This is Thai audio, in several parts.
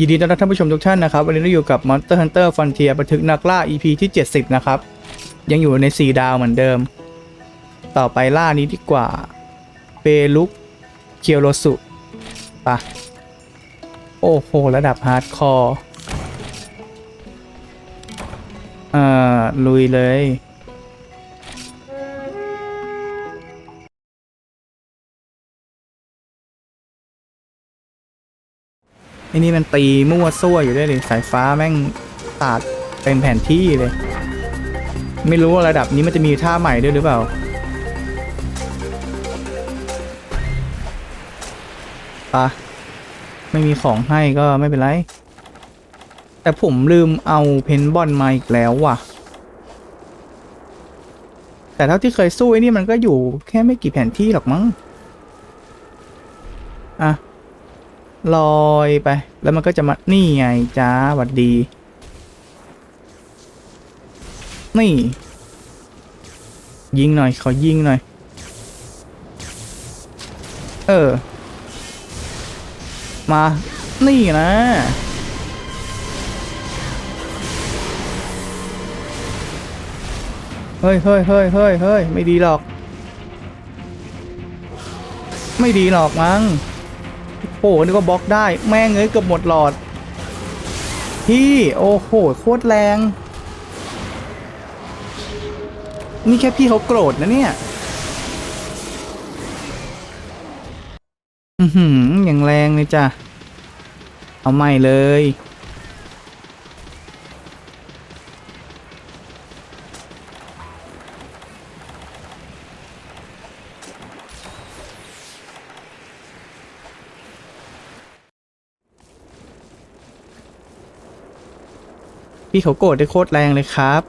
ยินดีต้อนรับท่านผู้ชมทุกท่านนะครับ วันนี้เราอยู่กับ Monster Hunter Frontier บันทึกนักล่า EP ที่ 70 นะครับ ยังอยู่ใน 4 ดาวเหมือนเดิม ต่อไปล่านี้ดีกว่า เปลุกเคียวโรสุปะโอ้โห ระดับฮาร์ดคอร์ เอ่อ ลุยเลย อ้นี่มันตีมั่วซั่วอยู่ด้วยเลยสายฟ้าแม่งตาดเป็นแผนที่เลย ไม่รู้ว่าระดับนี้มันจะมีท่าใหม่ด้วยหรือเปล่าปะไม่มีของให้ก็ไม่เป็นไร แต่ผมลืมเอาเพนบอลมาอีกแล้วว่ะ แต่เท่าที่เคยสู้ไอ้นี่มันก็อยู่แค่ไม่กี่แผนที่หรอกมั้ง อะ ลอยไป แล้วมันก็จะมา นี่ไงจ้าหวัดดี นี่ ยิงหน่อย ขอยิงหน่อย เออ มา นี่นะเฮ้ยเฮ้ยเฮ้ยเฮ้ยเฮ้ยไม่ดีหรอก ไม่ดีหรอกมั้ง โอ้โหนี่าบล็อกได้ แม่งเอ้ยเกือบหมดหลอด พี่โอ้โหโคตรแรง นี่แค่พี่เขาโกรธนะเนี่ย อือหืออย่างแรงเลยจ้ะ เอาใหม่เลย พี่เขาโกรธได้โคตรแรงเลยครับ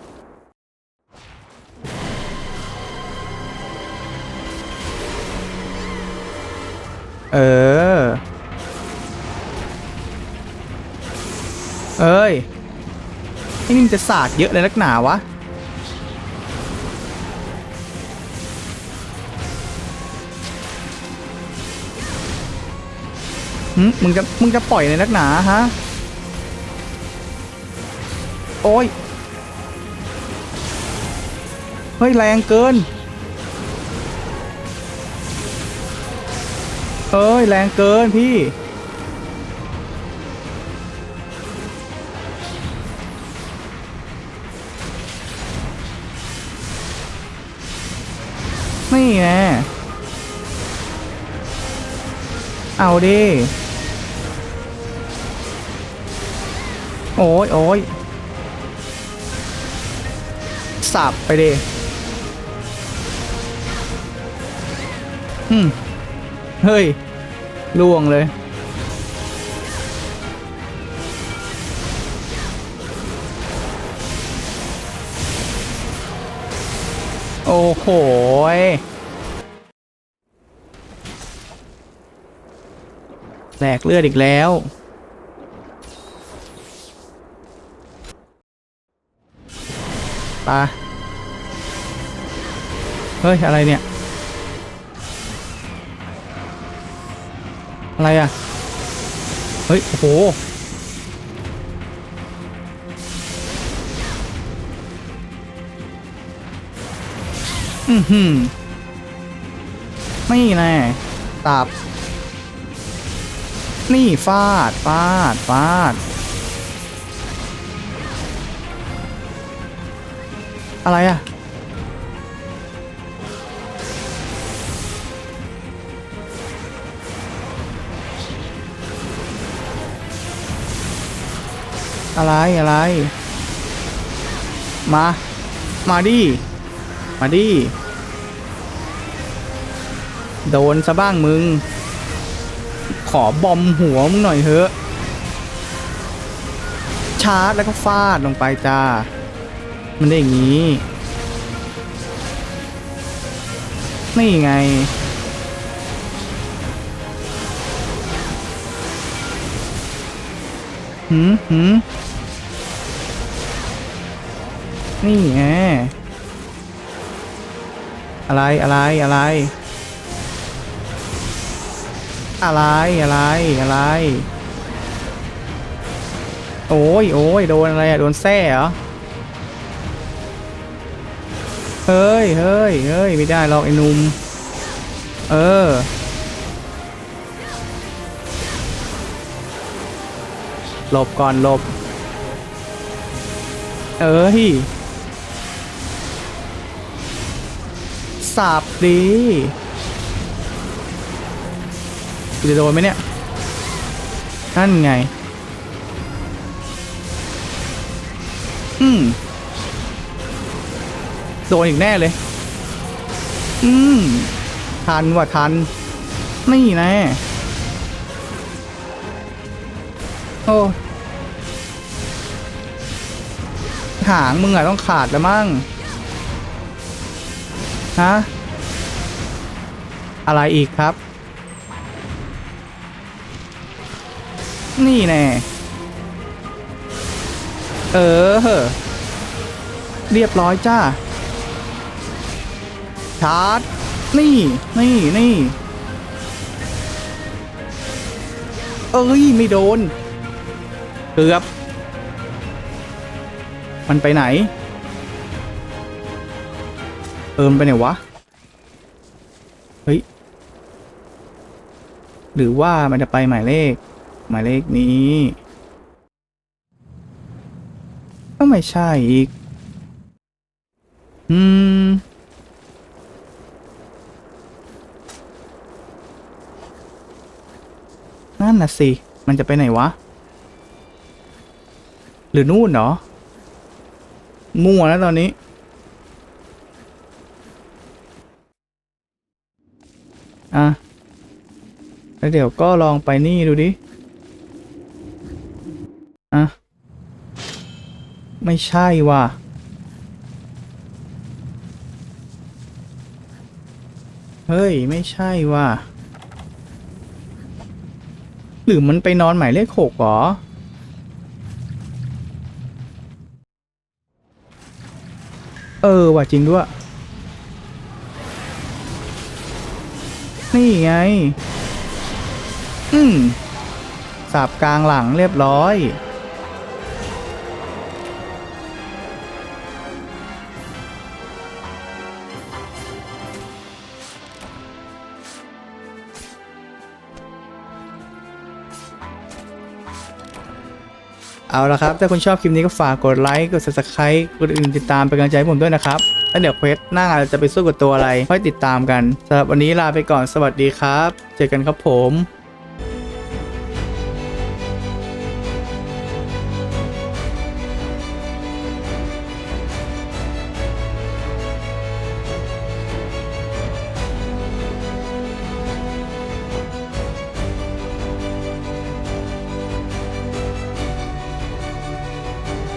เออ เอ้ยไอ้นี่มันจะสาดเยอะเลยนักหนาวะ มึงจะ มึงจะปล่อยเลยนักหนาฮะ โอ้ย เฮ้ย แรงเกิน เอ้ย แรงเกินพี่ นี่ไงเอาดิ โอ้ยโอ้ย สับไปดิอืมเฮ้ยล่วงเลยโอ้โหยแหลกเลือดอีกแล้ว ปาเฮ้ย อะไรเนี่ย อะไรอะ เฮ้ย โอ้โห อือหือไม่แน่ตับ นี่ฟาด ฟาด ฟาด อะไรอะ อะไร อะไร มา มาดิ มาดิ โดนซะบ้างมึง ขอบอมหัวมึงหน่อยเถอะ ชาร์จแล้วก็ฟาดลงไปจ้า มันได้อย่างนี้ นี่ไง หืมหืมนี่ไงอะไรอะไรอะไร อะไรอะไรอะไร โอ้ยโอ้ยโดนอะไรอะโดนแส้เหรอ เฮ้ยเฮ้ยเฮ้ยไม่ได้หรอกไอ้นุ่มเออ หลบก่อนหลบ เอ้ยสับดีจะโดนไหมเนี่ย นั่นไง อืม โดนอีกแน่เลย อืม ทันว่ะทัน นี่แน่โอ้หางมึงอะต้องขาดแล้วมั้ง ฮะ อะไรอีกครับ นี่แน่ เออ เรียบร้อยจ้า ชาร์จ นี่ นี่ นี่ เอ้ย ไม่โดน เกือบ มันไปไหน เอิมไปไหนวะ เฮ้ย หรือว่ามันจะไปหมายเลข หมายเลขนี้ก็ไม่ใช่อีก อืม นั่นน่ะสิ มันจะไปไหนวะ หรือนู่นเหรอ มั่วแล้วตอนนี้ อะ แล้วเดี๋ยวก็ลองไปนี่ดูดิ อะ ไม่ใช่ว่ะเฮ้ย ไม่ใช่ว่ะ หรือมันไปนอนหมายเลขหกเหรอ เออว่ะจริงด้วย นี่ไง อืม สาบกลางหลังเรียบร้อย เอาละครับ ถ้าคุณชอบคลิปนี้ก็ฝากกดไลค์กด subscribe กดอื่นติดตามเป็นกำลังใจให้ผมด้วยนะครับ แล้วเดี๋ยวเควสหน้าจะไปสู้กับตัวอะไรค่อยติดตามกันสำหรับวันนี้ลาไปก่อนสวัสดีครับ เจอกันครับผม